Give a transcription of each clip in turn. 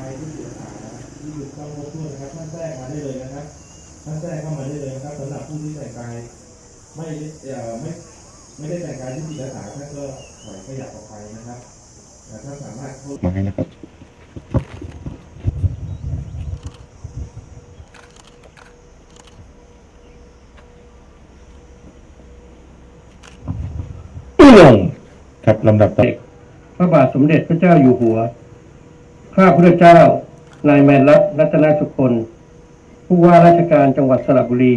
ายที่จิตอาสาที่อยู่ต้องรบด้วยนะครับท่านแทรกมาได้เลยนะครับท่านแทรกเข้ามาได้เลยนะครับสำหรับผู้ที่แต่งกายไม่เอ่อไม่ไม่ได้แต่งกายที่จิตอาสาท่านก็ถอยขยับออกไปนะครับแต่ท่านสามารถเข้ามาให้นะครับผู้ลงครับลำดับต่อพระบาทสมเด็จพระเจ้าอยู่หัว ข้าพระเจ้า นายแมนรัตน์รัตนสุคนผู้ว่าราชการจังหวัดสระบุรี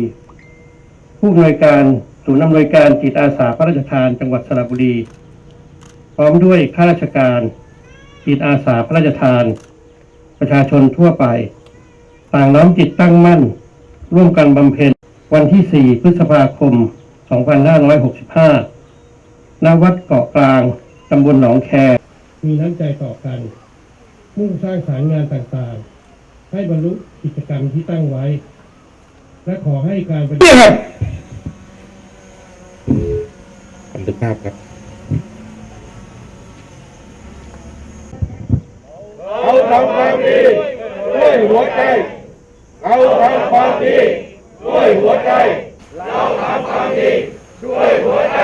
ผู้อำนวยการศูนย์อำนวยการจิตอาสาพระราชทานจังหวัดสระบุรี พร้อมด้วยข้าราชการ จิตอาสาพระราชทาน ประชาชนทั่วไป ต่างน้อมจิตตั้งมั่น ร่วมกันบำเพ็ญวันที่ 4 พฤษภาคม 2565ณวัดเกาะกลางตำบลหนองแค มีน้ำใจต่อกัน มุ่งสร้างสารงานต่างๆ ให้บรรลุกิจกรรมที่ตั้งไว้ และขอให้การปฏิบัติเนี่ยครับบันทึกภาพครับเราทำความดีด้วยหัวใจ เราทำความดีด้วยหัวใจเราทำความดีด้วยหัวใจ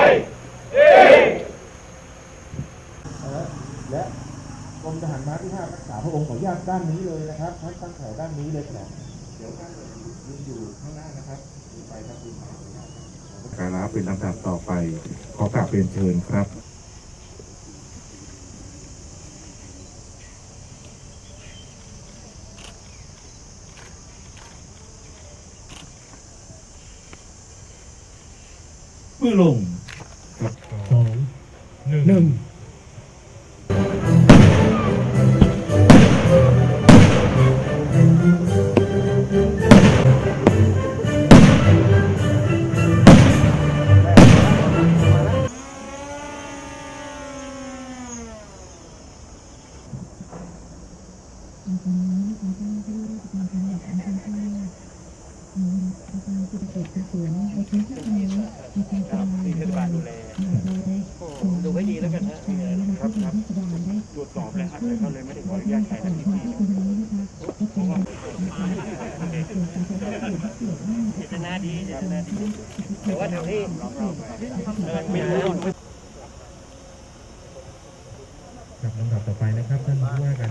และก รมทหารม้าที่ห้ารักษาพระองค์ขออนุญาตด้านนี้เลยนะครับท่านตั้งแถวด้านนี้เลยครับเดี๋ยวท่านยืนอยู่ข้างหน้านะครับไปครับคุณขออนุญาตครับการรับเป็นลำดับต่อไป ขอกราบเรียนเชิญครับเพื่อลงครับสองหนึ่ง เกียรติสวนในพื้นที่ตรงนี้มีการกำลังดูแลดูให้ดีแล้วกันนะครับที่เทศบตรวจสอบเลยครับแต่ก็เลยไม่ได้ขออนุญาตใครนะที่ที่ตรงนี้นะคะก็เป็นนะคะเกี่ยวกับการตรวจเกี่เจตนาดีเจตนาดีแต่ว่าแถวนี้ไม่รู้ครับลำดับต่อไปนะครับท่านผู้ว่าการ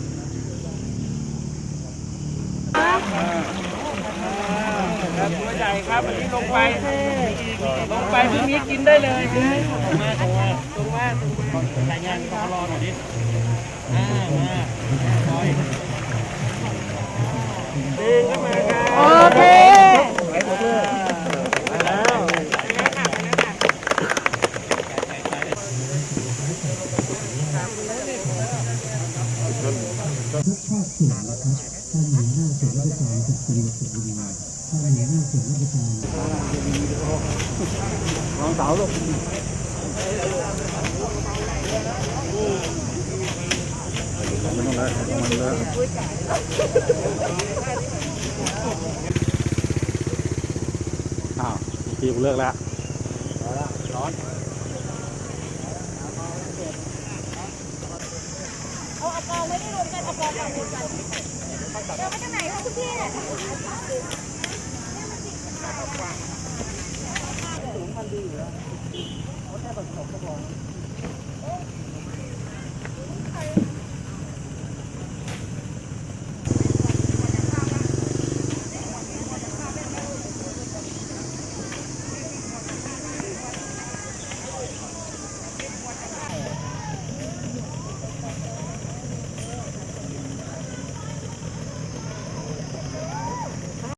ตัวใหญ่ครับอันนี้ลงไปลงไปพรุ่งนี้กินได้เลยนะมาตรงมาตรงมาตรงมารายงานกรอหน่อยดิอ่ามาคอยดึงเข้ามาครับโอเคไปหมดเลยมาแล้วทุกภาคส่วนนะครับท่านหัวหน้าส่วนราชการจากจังหวัดสุพรรณบุรี ท่านหัวหน้าส่วนราชการทีมเลิกแล้วเอาเอากองไม่ได้รวมกันเอากองฝั่งเดียวกันเดี๋ยวไปทางไหนคะคุณพี่ Wow.